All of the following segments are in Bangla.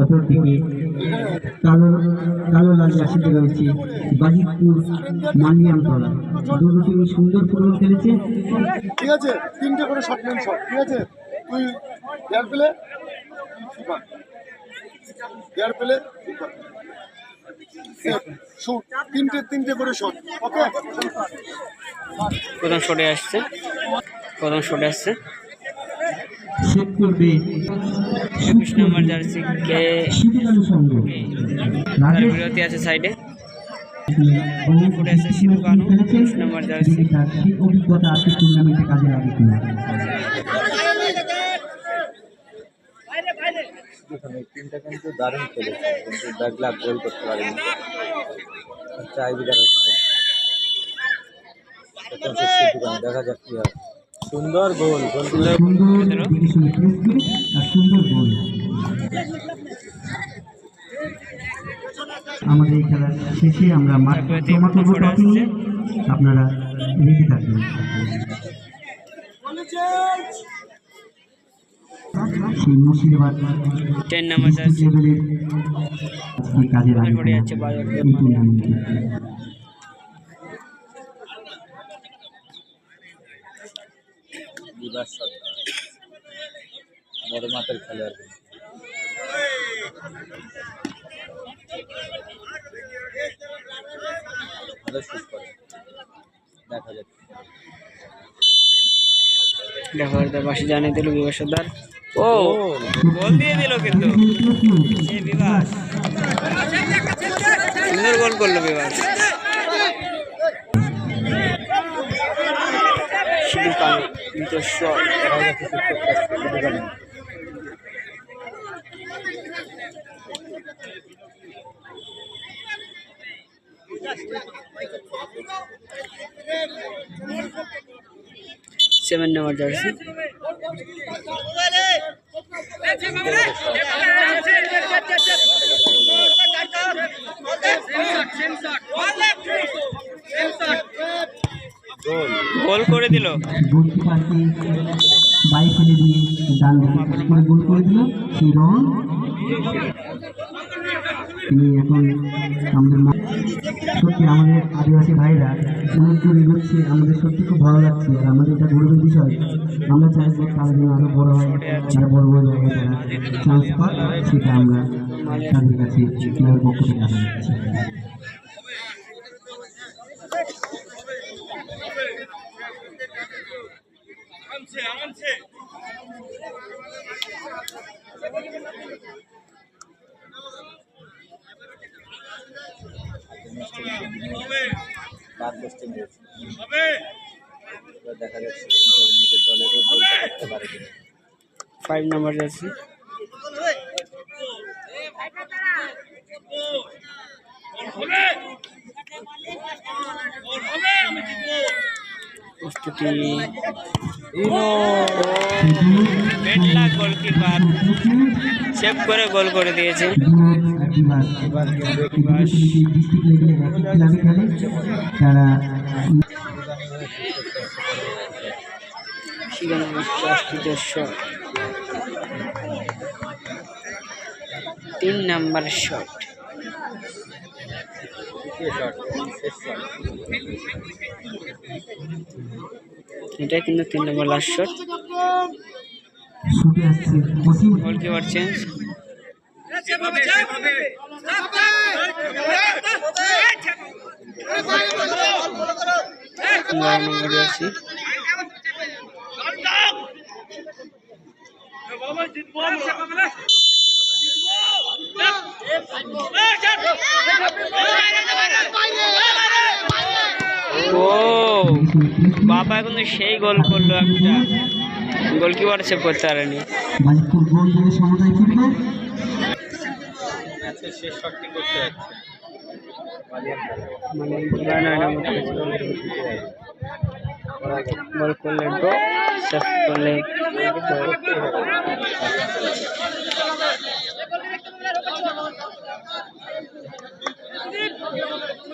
অপরদিকে কালো কালো লাল রাশিতে রয়েছে বাজিতপুর মালিয়ামতলা দুটো টিম সুন্দর ফুটবল খেলেছে। ঠিক আছে তিনটে করে শট মেন শট ঠিক আছে? তুই এয়ার পেলে এয়ার পেলে শুট তিনটে তিনটে করে শট ওকে প্রথম শটে আসছে। প্রথম শটে আসছে। একুশ নম্বর জার্সি কে? বিরতি আছে সাইডে। ফুটে আছে শিবু কানু, একুশ নম্বর জার্সি। দেখি তার সেই অভিজ্ঞতা আজকে টুর্নামেন্টে কাজে লাগে কিনা? টিমটা কিন্তু দারুণ খেলেছে কিন্তু ব্যাকলাগ গোল করতে পারেনি। হচ্ছে দোকান দেখা যাক কি হয়। সুন্দর গোল গোল সুন্দর গোল আমাদের এই খেলার শেষে আমরা মাঠ তারপরে জমা করব তিন ট্রফি নিয়ে। আপনারা রেডি থাকবেন মুর্শিদাবাদ টেন নম্বর আজকে কাজে লাগে পড়ে যাচ্ছে বাজার এই টুর্নামেন্টে বিবাস সরকার বড় মাপের খেলোয়াড় ভালো শুট করে। দেখা যাক। দেখো তার পাশে জানিয়ে দিল বিবাস সর্দার ও গোল দিয়ে দিল কিন্তু। বিবাস সুন্দর গোল করল বিবাস দোকানে সেভেন নম্বর জার্সি গোল গোল করে দিল। গোলকিপারকে বাই ফেলে দিয়ে ডান গোল করে দিল সেই রং। এখন আমাদের মা- সত্যি আমাদের আদিবাসী ভাইরা অনেক দূর এগোচ্ছে আমাদের সত্যি খুব ভালো লাগছে। আর আমাদের এটা গৌরবের বিষয় আমরা চাইব তারা যেন আরও বড় হয় বড় বড় জায়গায় তারা চান্স পাক সেটা আমরা তাদের কাছে পক্ষ থেকে আশা দেখা যাচ্ছে নিজের গোলটা করতে পারে ফাইভ নম্বর জার্সি প্রস্তুতি বেটলা গোলকিপার। সেভ করে গোল করে দিয়েছে। তিন নাম্বার শট দ্বিতীয় শট শেষ শট এটা কিন্তু তিন নম্বর লাস্ট শট ছুটে আসছে। ওসিম গোলকিপার চেঞ্জ নয় নম্বর জার্সি ও বাবা কিন্তু সেই গোল করল একটা। গোলকিপার সেভ করতে পারেনি। মালিকপুর গোল দিয়ে সমতায় ফিরবে ম্যাচের শেষ শটটি করতে যাচ্ছে মালিয়ান মানে নয় নয় নম্বর গোল করলেন তো সেভ করলেন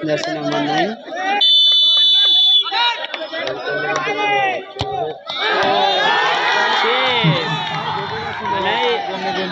জার্সি নাম্বার নাইন মানে